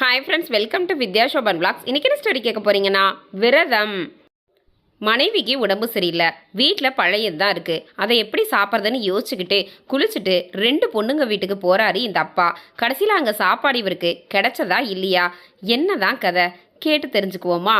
Hi friends welcome to Vidya Shoban blogs இன்றைக்கி என்ன story கேட்க போகிறீங்கன்னா விரதம். மனைவிக்கு உடம்பு சரியில்லை. வீட்டில் பழையது தான் இருக்குது அதை எப்படி சாப்பிட்றதுன்னு யோசிச்சுக்கிட்டு குளிச்சுட்டு ரெண்டு பொண்ணுங்க வீட்டுக்கு போகிறாரு இந்த அப்பா. கடைசியில் அங்கே சாப்பாடு இவருக்கு கிடைச்சதா இல்லையா? என்னதான் கதை? கேட்டு தெரிஞ்சுக்குவோமா?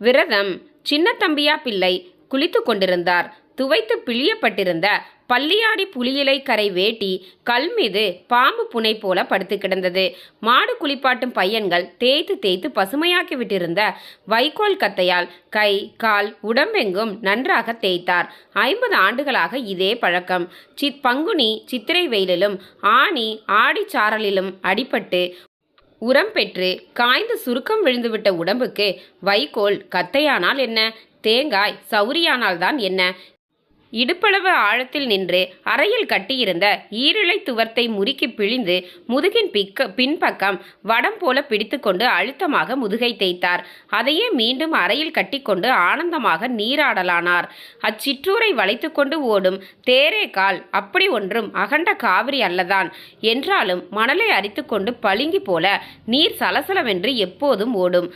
விரதம். சின்ன தம்பியா பிள்ளை குளித்து கொண்டிருந்தார். துவைத்து பிழியப்பட்டிருந்த பள்ளியாடி புலியிலை கரை வேட்டி கல் மீது பாம்பு புனை போல படுத்து கிடந்தது. மாடு குளிப்பாட்டும் பையன்கள் தேய்த்து தேய்த்து பசுமையாக்கி விட்டிருந்த வைக்கோல் கத்தையால் கை கால் உடம்பெங்கும் நன்றாக தேய்த்தார். ஐம்பது ஆண்டுகளாக இதே பழக்கம். சித் பங்குனி சித்திரை வெயிலிலும் ஆனி ஆடிச்சாரலிலும் அடிபட்டு உரம் பெற்று காய்ந்து சுருக்கம் விழுந்துவிட்ட உடம்புக்கு வைக்கோல் கத்தையானால் என்ன? தேங்காய் சௌரியானால் தான் என்ன? இடுப்பளவு ஆழத்தில் நின்று அறையில் கட்டியிருந்த ஈரிழை துவர்த்தை முறுக்கி பிழிந்து முதுகின் பிக்க பின்பக்கம் வடம் போல பிடித்துக்கொண்டு அழுத்தமாக முதுகை தேய்த்தார். அதையே மீண்டும் அறையில் கட்டிக்கொண்டு ஆனந்தமாக நீராடலானார். அச்சிற்றூரை வளைத்துக்கொண்டு ஓடும் தேரே கால் அப்படி ஒன்றும் அகண்ட காவிரி அல்லதான். என்றாலும் மணலை அரித்துக்கொண்டு பளிங்கி போல நீர் சலசலவென்று எப்போதும் ஓடும்.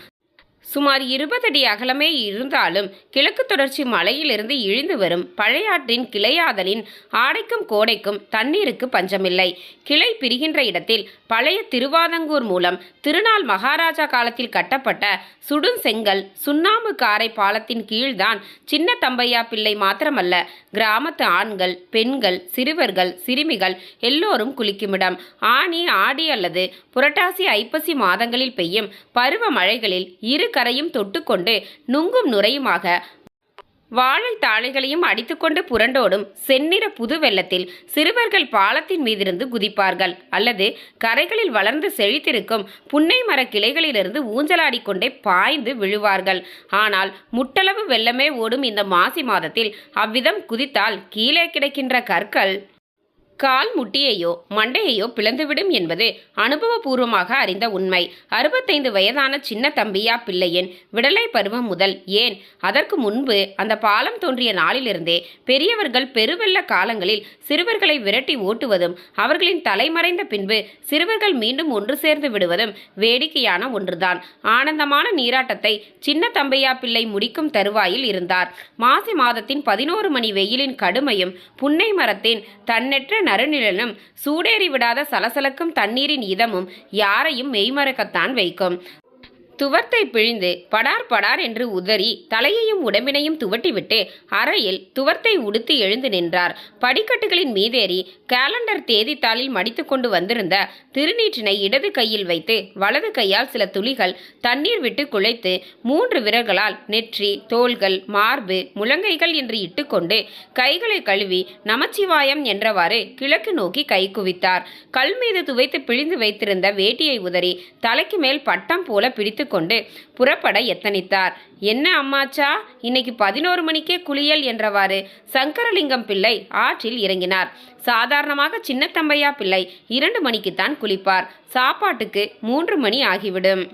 சுமார் இருபதடி அகலமே இருந்தாலும் கிழக்கு தொடர்ச்சி மலையிலிருந்து இழிந்து வரும் பழையாற்றின் கிளையாதலின் ஆடைக்கும் கோடைக்கும் தண்ணீருக்கு பஞ்சமில்லை. கிளை பிரிகின்ற இடத்தில் பழைய திருவாதங்கூர் மூலம் திருநாள் மகாராஜா காலத்தில் கட்டப்பட்ட சுடுஞ்செங்கல் சுண்ணாம்பு காரை பாலத்தின் கீழ்தான் சின்ன தம்பையா பிள்ளை மாத்திரமல்ல கிராமத்து ஆண்கள் பெண்கள் சிறுவர்கள் சிறுமிகள் எல்லோரும் குளிக்குமிடம். ஆனி ஆடி அல்லது புரட்டாசி ஐப்பசி மாதங்களில் பெய்யும் பருவ மழைகளில் இரு கரையும் தொட்டுக்கொண்டு நுங்கும் நுரையுமாக வாழை தாளைகளையும் அடித்துக்கொண்டு புரண்டோடும் செந்நிற புது வெள்ளத்தில் சிறுவர்கள் பாலத்தின் மீதிருந்து குதிப்பார்கள். அல்லது கரைகளில் வளர்ந்து செழித்திருக்கும் புன்னை மர கிளைகளிலிருந்து ஊஞ்சலாடிக்கொண்டே பாய்ந்து விழுவார்கள். ஆனால் முட்டளவு வெள்ளமே ஓடும் இந்த மாசி மாதத்தில் அவ்விதம் குதித்தால் கீழே கிடக்கின்ற கற்கள் கால் முட்டியையோ மண்டையையோ பிளந்துவிடும் என்பது அனுபவபூர்வமாக அறிந்த உண்மை. அறுபத்தைந்து வயதான சின்ன தம்பியா பிள்ளையின் விடலை பருவம் முதல் ஏன்? அதற்கு முன்பு அந்த பாலம் தோன்றிய நாளிலிருந்தே பெரியவர்கள் பெருவெள்ள காலங்களில் சிறுவர்களை விரட்டி ஓட்டுவதும் அவர்களின் தலைமறைந்த பின்பு சிறுவர்கள் மீண்டும் ஒன்று சேர்ந்து விடுவதும் வேடிக்கையான ஒன்றுதான். ஆனந்தமான நீராட்டத்தை சின்ன தம்பையா பிள்ளை முடிக்கும் தருவாயில் இருந்தார். மாசி மாதத்தின் பதினோரு மணி வெயிலின் கடுமையும் புன்னை மரத்தின் தன்னெற்ற நறுநிழலும் சூடேறி விடாத சலசலக்கும் தண்ணீரின் இதமும் யாரையும் மெய்மறக்கத்தான் வைக்கும். துவர்த்தை பிழிந்து படார் படார் என்று உதறி தலையையும் உடம்பினையும் துவட்டிவிட்டு அறையில் துவர்த்தை உடுத்தி எழுந்து நின்றார். படிக்கட்டுகளின் மீதேறி கேலண்டர் தேதித்தாளில் மடித்து கொண்டு வந்திருந்த திருநீற்றினை இடது கையில் வைத்து வலது கையால் சில துளிகள் தண்ணீர் விட்டு குழைத்து மூன்று விரல்களால் நெற்றி தோள்கள் மார்பு முழங்கைகள் என்று இட்டுக்கொண்டு கைகளை கழுவி நமச்சிவாயம் என்றவாறு கிழக்கு நோக்கி கை குவித்தார். கல் மீது துவைத்து பிழிந்து வைத்திருந்த வேட்டியை உதறி தலைக்கு மேல் பட்டம் போல பிடித்து கொண்டு புறப்பட எத்தனித்தார். என்ன அம்மாச்சா? இன்னைக்கு பதினோரு மணிக்கே குளியல் என்றவாறு சங்கரலிங்கம் பிள்ளை ஆற்றில் இறங்கினார். சாதாரணமாக சின்னத்தம்பையா பிள்ளை இரண்டு மணிக்குத்தான் குளிப்பார். சாப்பாட்டுக்கு மூன்று மணி ஆகிவிடும்.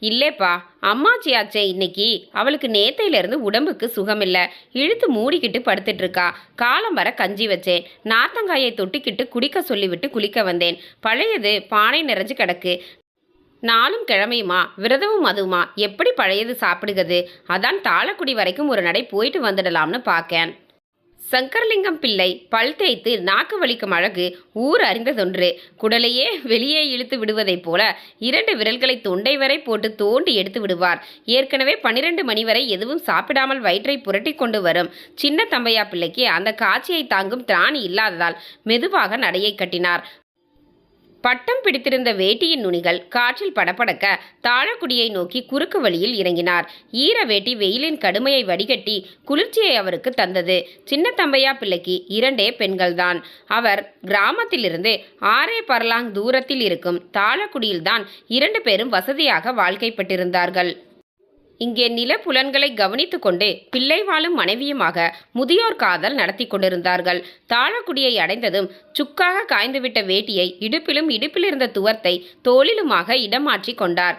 இல்லேப்பா அம்மாச்சியாச்சே இன்னைக்கு அவளுக்கு நேத்தையிலிருந்து உடம்புக்கு சுகமில்லை. இழுத்து மூடிக்கிட்டு படுத்துட்டு இருக்கா காலம் வர கஞ்சி வச்சேன் நாத்தங்காயை தொட்டிக்கிட்டு குடிக்க சொல்லிவிட்டு குளிக்க வந்தேன். பழையது பானை நிறைஞ்சு கிடக்கு. நாளும் கிழமையுமா? விரதமும் அதுவுமா? எப்படி பழையது சாப்பிடுகிறது? அதான் தாளக்குடி வரைக்கும் ஒரு நடை போயிட்டு வந்துடலாம்னு பார்க்கேன் சங்கரலிங்கம் பிள்ளை பல் தேய்த்து நாக்கு வலிக்கும் அழகு ஊர் அறிந்ததொன்று. குடலையே வெளியே இழுத்து விடுவதைப் போல இரண்டு விரல்களை தொண்டை வரை போட்டு தோண்டி எடுத்து விடுவார். ஏற்கனவே பன்னிரண்டு மணி வரை எதுவும் சாப்பிடாமல் வயிற்றை புரட்டி கொண்டு வரும். சின்ன தம்பையா பிள்ளைக்கு அந்த காட்சியை தாங்கும் திராணி இல்லாததால் மெதுவாக நடையை கட்டினார். பட்டம் பிடித்திருந்த வேட்டியின் நுனிகள் காற்றில் படபடக்க தாழக்குடியை நோக்கி குறுக்கு வழியில் இறங்கினார். ஈர வேட்டி வெயிலின் கடுமையை வடிகட்டி குளிர்ச்சியை அவருக்கு தந்தது. சின்ன தம்பையா பிள்ளைக்கு இரண்டே பெண்கள்தான். அவர் கிராமத்திலிருந்து ஆரே பர்லாங் தூரத்தில் இருக்கும் தாழக்குடியில்தான் இரண்டு பேரும் வசதியாக வாழ்க்கைப்பட்டிருந்தார்கள். இங்கே நில புலன்களை கவனித்து கொண்டு பிள்ளை வாழும் மனைவியுமாக முதியோர் காதல் நடத்தி கொண்டிருந்தார்கள். தாழக்குடியை அடைந்ததும் சுக்காக காய்ந்துவிட்ட வேட்டியை இடுப்பிலும் இடுப்பிலிருந்த துவர்த்தை தோளிலுமாக இடமாற்றி கொண்டார்.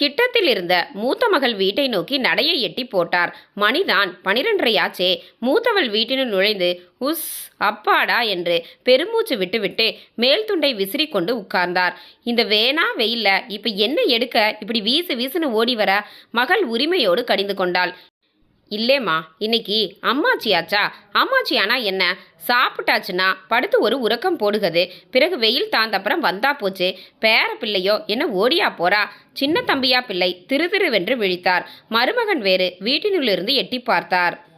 கிட்டத்தில் இருந்த மூத்த மகள் வீட்டை நோக்கி நடையை எட்டி போட்டார். மணிதான் பனிரெண்டரையாச்சே மூத்தவள் வீட்டினுள் நுழைந்து உஸ் அப்பாடா என்று பெருமூச்சு விட்டுவிட்டு மேல் துண்டை விசிறி கொண்டு உட்கார்ந்தார். இந்த வேணா வெயில்ல இப்ப என்ன எடுக்க? இப்படி வீசு வீசுன்னு ஓடி வர? மகள் உரிமையோடு கடிந்து கொண்டாள். இல்லேம்மா இன்னைக்கு அம்மாச்சியாச்சா அம்மாச்சியானா என்ன? சாப்பிட்டாச்சுன்னா படுத்து ஒரு உறக்கம் போடுகிறது. பிறகு வெயில் தாந்தப்புறம் வந்தா போச்சு. பேர பிள்ளையோ என்ன ஓடியா போறா? சின்ன தம்பியா பிள்ளை திரு திருவென்று விழித்தார். மருமகன் வேறு வீட்டினுள்ளிருந்து எட்டி பார்த்தார்.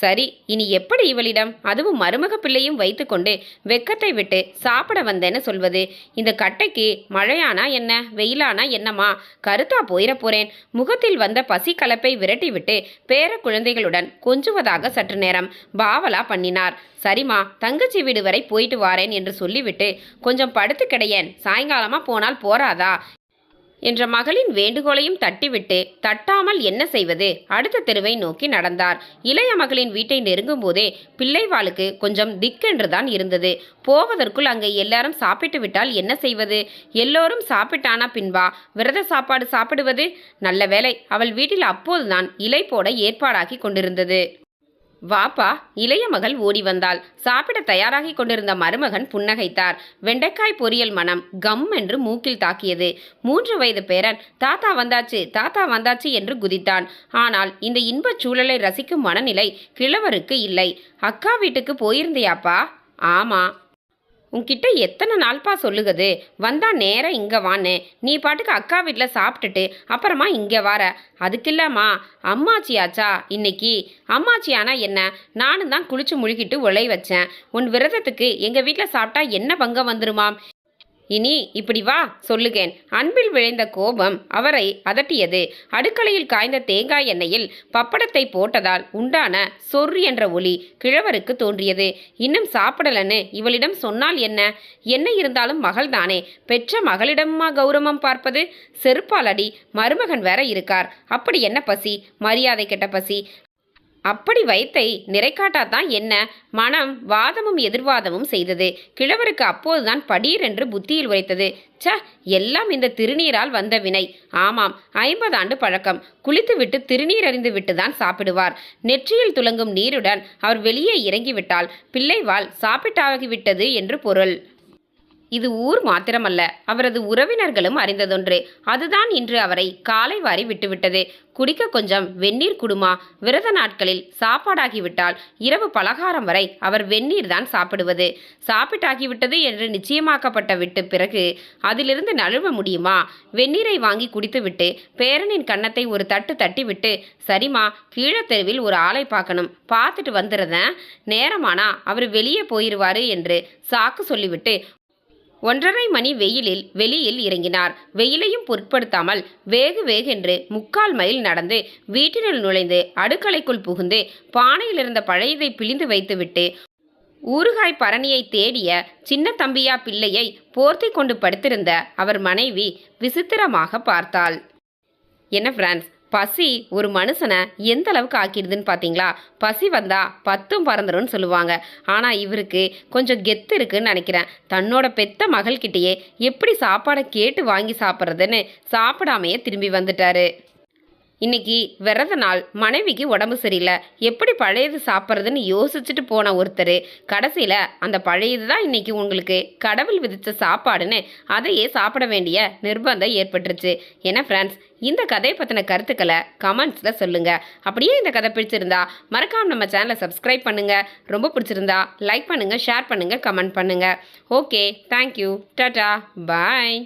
சரி இனி எப்படி இவளிடம்? அதுவும் மருமக பிள்ளையும் வைத்துக்கொண்டு வெக்கத்தை விட்டு சாப்பிட வந்தேன்னு சொல்வது. இந்த கட்டைக்கு மழையானா என்ன? வெயிலானா என்னம்மா? கருத்தா போயிட போறேன். முகத்தில் வந்த பசி கலப்பை விரட்டிவிட்டு பேர குழந்தைகளுடன் கொஞ்சுவதாக சற்று நேரம் பாவலா பண்ணினார். சரிம்மா தங்கச்சி வீடு வரை போயிட்டு வாரேன் என்று சொல்லிவிட்டு கொஞ்சம் படுத்து கிடையேன். சாயங்காலமா போனால் போறாதா? என்ற மகளின் வேண்டுகோளையும் தட்டிவிட்டு தட்டாமல் என்ன செய்வது? அடுத்த தெருவை நோக்கி நடந்தார். இளைய மகளின் வீட்டை நெருங்கும் போதே பிள்ளைவாளுக்கு கொஞ்சம் திக்கென்றுதான் இருந்தது. போவதற்குள் அங்கே எல்லாரும் சாப்பிட்டு விட்டால் என்ன செய்வது? எல்லோரும் சாப்பிட்டானா பின்பா? விரத சாப்பாடு சாப்பிடுவது? நல்ல வேளை அவள் வீட்டில் அப்போதுதான் இலை போட ஏற்பாடாகி கொண்டிருந்தது. வாப்பா இளைய மகள் ஓடி வந்தாள். சாப்பிட தயாராகி கொண்டிருந்த மருமகன் புன்னகைத்தார். வெண்டைக்காய் பொரியல் மனம் கம் என்று மூக்கில் தாக்கியது. மூன்று வயது பேரன் தாத்தா வந்தாச்சு தாத்தா வந்தாச்சு என்று குதித்தான். ஆனால் இந்த இன்பச் சூழலை ரசிக்கும் மனநிலை கிழவருக்கு இல்லை. அக்கா வீட்டுக்கு போயிருந்தியாப்பா? ஆமா. உன்கிட்ட எத்தனை நாள்ப்பா சொல்லுகுது? வந்தா நேராக இங்கே வான்னு. நீ பாட்டுக்கு அக்கா வீட்டில் சாப்பிட்டுட்டு அப்புறமா இங்கே வர அதுக்கில்லாமா? அம்மாச்சியாச்சா இன்னைக்கு? அம்மாச்சியானா என்ன? நானும் தான் குளிச்சு முழுகிட்டு உலை வச்சேன். உன் விரதத்துக்கு எங்கள் வீட்டில் சாப்பிட்டா என்ன பங்கம் வந்துருமாம்? இனி இப்படி வா சொல்லுகேன். அன்பில் விளைந்த கோபம் அவரை அதட்டியது. அடுக்கலையில் காய்ந்த தேங்காய் எண்ணெயில் பப்படத்தை போட்டதால் உண்டான சொர் என்ற ஒளி கிழவருக்கு தோன்றியது. இன்னும் சாப்பிடலன்னு இவளிடம் சொன்னால் என்ன? என்ன இருந்தாலும் மகள்தானே. பெற்ற மகளிடமா கௌரவம் பார்ப்பது? செருப்பாலடி மருமகன் வேற இருக்கார். அப்படி என்ன பசி? மரியாதை கெட்ட பசி. அப்படி வயித்தை நிறைக்காட்டாதான் என்ன? மனம் வாதமும் எதிர்வாதமும் செய்தது. கிழவருக்கு அப்போதுதான் படீர் என்று புத்தியில் உரைத்தது. ச்ச எல்லாம் இந்த திருநீரால் வந்த வினை. ஆமாம் ஐம்பது ஆண்டு பழக்கம். குளித்துவிட்டு திருநீர் அறிந்து விட்டுதான் சாப்பிடுவார். நெற்றியில் துலங்கும் நீருடன் அவர் வெளியே இறங்கிவிட்டால் பிள்ளைவால் சாப்பிட்டாகிவிட்டது என்று பொருள். இது ஊர் மாத்திரமல்ல அவரது உறவினர்களும் அறிந்ததொன்று. அதுதான் இன்று அவரை காலை வாரி விட்டுவிட்டது. குடிக்க கொஞ்சம் வெந்நீர் குடுமா? விரத நாட்களில் சாப்பாடாகிவிட்டால் இரவு பலகாரம் வரை அவர் வெந்நீர் தான் சாப்பிடுவது. சாப்பிட்டாகிவிட்டது என்று நிச்சயமாக்கப்பட்ட விட்டு பிறகு அதிலிருந்து நழுவ முடியுமா? வெந்நீரை வாங்கி குடித்துவிட்டு பேரனின் கன்னத்தை ஒரு தட்டு தட்டிவிட்டு சரிம்மா கீழே தெருவில் ஒரு ஆளை பார்க்கணும். பார்த்துட்டு வந்துடுறேன். நேரமானா அவர் வெளியே போயிருவாரு என்று சாக்கு சொல்லிவிட்டு ஒன்றரை மணி வெயிலில் வெளியில் இறங்கினார். வெயிலையும் பொருட்படுத்தாமல் வேகு வேகென்று முக்கால் மைல் நடந்து வீட்டினுள் நுழைந்து அடுக்கலைக்குள் புகுந்து பானையிலிருந்த பழையதை பிழிந்து வைத்துவிட்டு ஊறுகாய் பரணியை தேடிய சின்ன தம்பியா பிள்ளையை போர்த்தி கொண்டு படுத்திருந்த அவர் மனைவி விசித்திரமாக பார்த்தாள். என்ன பிரான்ஸ் பசி ஒரு மனுஷனை எந்த அளவுக்கு ஆக்கிடுதுன்னு பார்த்தீங்களா பசி வந்தால் பத்தும் பறந்துடும் சொல்லுவாங்க. ஆனால் இவருக்கு கொஞ்சம் கெத்து இருக்குன்னு நினைக்கிறேன். தன்னோட பெத்த மகள்கிட்டயே எப்படி சாப்பாடை கேட்டு வாங்கி சாப்பிட்றதுன்னு சாப்பிடாமையே திரும்பி வந்துட்டாரு. இன்னைக்கு விரத நாள் மனைவிக்கு உடம்பு சரியில்லை. எப்படி பழையது சாப்பிட்றதுன்னு யோசிச்சுட்டு போன ஒருத்தர். கடைசியில் அந்த பழையது தான் இன்னைக்கு உங்களுக்கு. கடவுள் விதித்த சாப்பாடுன்னு அதையே சாப்பிட வேண்டிய நிர்பந்தம் ஏற்பட்டுருச்சு. ஏன்னா ஃப்ரெண்ட்ஸ் இந்த கதையை பற்றின கருத்துக்களை கமெண்ட்ஸில் சொல்லுங்கள் அப்படியே இந்த கதை பிடிச்சிருந்தா மறக்காமல் நம்ம சேனலை சப்ஸ்கிரைப் பண்ணுங்கள் ரொம்ப பிடிச்சிருந்தா லைக் பண்ணுங்கள் ஷேர் பண்ணுங்கள் கமெண்ட் பண்ணுங்கள் ஓகே தேங்க்யூ டாட்டா பாய்